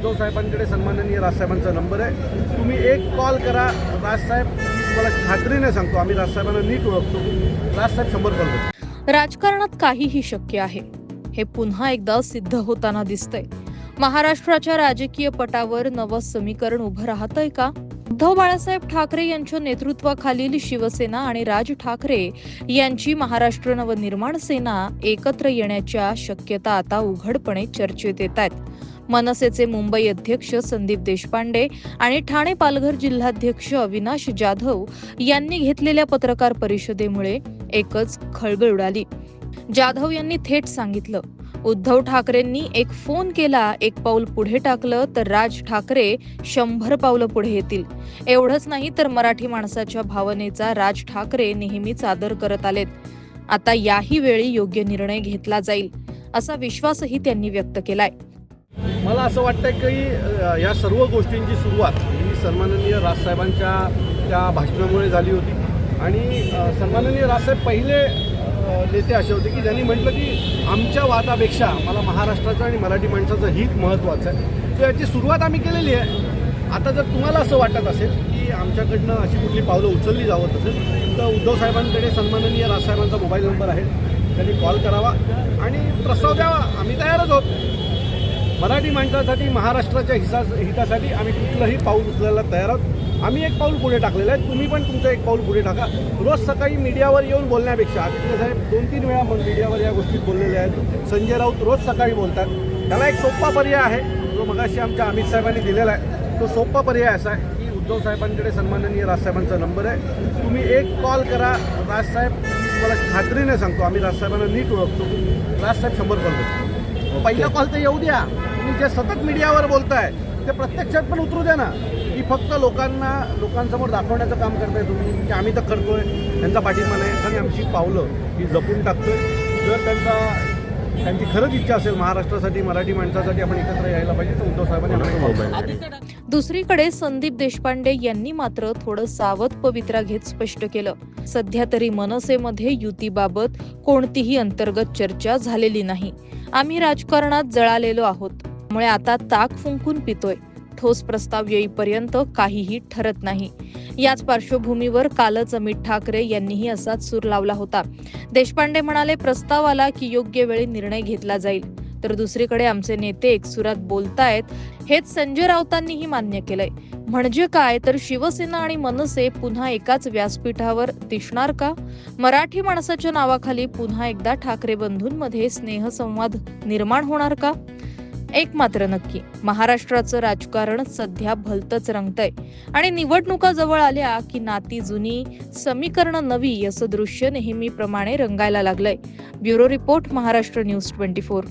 उद्धव साहेबांकडे सन्माननीय राजसाहेबांचा नंबर आहे. तुम्ही एक कॉल करा. राजसाहेब तुम्हाला खात्रीने सांगतो. आम्ही राजसाहेबांना नीट ओळखतो. राजसाहेब शंभर कॉल करतो राजकारणात काहीही शक्य आहे. हे पुन्हा एकदा सिद्ध होताना दिसतंय. महाराष्ट्राच्या राजकीय पटावर नवं समीकरण उभं राहतंय का? उद्धव बाळासाहेब ठाकरे यांच्या नेतृत्वाखालील शिवसेना आणि राज ठाकरे यांची महाराष्ट्र नवनिर्माण सेना एकत्र येण्याच्या शक्यता आता उघडपणे चर्चेत येत आहेत. मनसेचे मुंबई अध्यक्ष संदीप देशपांडे आणि ठाणे पालघर जिल्हाध्यक्ष अविनाश जाधव यांनी घेतलेल्या पत्रकार परिषदेमुळे एकच खळबळ उडाली. जाधव यांनी थेट सांगितलं उद्धव ठाकरेंनी एक फोन केला एक पाऊल पुढे टाकलं तर राज ठाकरे शंभर पावलं पुढे येतील. एवढंच नाही तर मराठी माणसाच्या भावनेचा राज ठाकरे नेहमीच आदर करत आलेत. आता याही वेळी योग्य निर्णय घेतला जाईल. असा विश्वासही त्यांनी व्यक्त केलाय. मला असं वाटतं की या सर्व गोष्टींची सुरुवात ही सन्माननीय राजसाहेबांच्या त्या भाषणामुळे झाली होती. आणि सन्माननीय राजसाहेब पहिले नेते असे होते की ज्यांनी म्हटलं की आमच्या वादापेक्षा मला महाराष्ट्राचं आणि मराठी माणसाचं हित महत्त्वाचं आहे. सो याची सुरुवात आम्ही केलेली आहे. आता जर तुम्हाला असं वाटत असेल की आमच्याकडनं अशी कुठली पावलं उचलली जावत असेल तर उद्धव साहेबांकडे सन्माननीय राजसाहेबांचा मोबाईल नंबर आहे. त्यांनी कॉल करावा आणि प्रस्ताव द्यावा. आम्ही तयारच आहोत. मराठी माणसासाठी महाराष्ट्राच्या हिसा हितासाठी आम्ही कुठलंही पाऊल उचलायला तयार आहोत. आम्ही एक पाऊल पुढे टाकलेलं आहे. तुम्ही पण तुमचं एक पाऊल पुढे टाका. रोज सकाळी मीडियावर येऊन बोलण्यापेक्षा आदित्य साहेब दोन तीन वेळा मग मीडियावर या गोष्टीत बोललेले आहेत. संजय राऊत रोज सकाळी बोलतात. त्याला एक सोपा पर्याय आहे जो मगाशी आमच्या अमित साहेबांनी दिलेला आहे. तो सोपा पर्याय असा आहे की उद्धव साहेबांकडे सन्माननीय राजसाहेबांचा नंबर आहे. तुम्ही एक कॉल करा. राजसाहेब मला तुम्हाला खात्रीने सांगतो. आम्ही राजसाहेबांना नीट ओळखतो. राजसाहेब शंभर कॉल करतो पहिला कॉल तर येऊ द्या. तुम्ही जे सतत मीडियावर बोलताय ते प्रत्यक्षात पण उतरू द्या ना. की फक्त लोकांना लोकांसमोर दाखवण्याचं काम करताय तुम्ही की आम्ही तर करतोय. त्यांचा पाठिंबा नाही. आणि आमची पावलं ही जपून टाकतोय. जर त्यांचा त्यांची खरंच इच्छा असेल महाराष्ट्रासाठी मराठी माणसासाठी आपण एकत्र यायला पाहिजे तर उद्धव साहेबांनी दुसरीकडे संदीप देशपांडे यांनी मात्र थोडं सावध पवित्रा घेत स्पष्ट केलं. सध्या तरी मनसेमध्ये युतीबाबत कोणतीही अंतर्गत चर्चा झालेली नाही. आम्ही राजकारणात जळालेलो आहोत. त्यामुळे आता ताक फुंकून पितोय. ठोस प्रस्ताव येईपर्यंत काहीही ठरत नाही. याच पार्श्वभूमीवर कालच अमित ठाकरे यांनीही असाच सूर लावला होता. देशपांडे म्हणाले प्रस्ताव आला की योग्य वेळी निर्णय घेतला जाईल. तर दुसरीकडे आमचे नेते एकसुरात बोलतायत हेच संजय राऊतांनीही मान्य केलंय. म्हणजे काय? तर शिवसेना आणि मनसे पुन्हा एकाच व्यासपीठावर दिसणार का? मराठी माणसाच्या नावाखाली पुन्हा एकदा ठाकरे बंधूंमध्ये स्नेहसंवाद निर्माण होणार का? एक मात्र नक्की. महाराष्ट्राचं राजकारण सध्या भलतच रंगतंय. आणि निवडणुका जवळ आल्या की नाती जुनी समीकरणं नवी असं दृश्य नेहमीप्रमाणे रंगायला लागलंय. Bureau report Maharashtra news twenty four.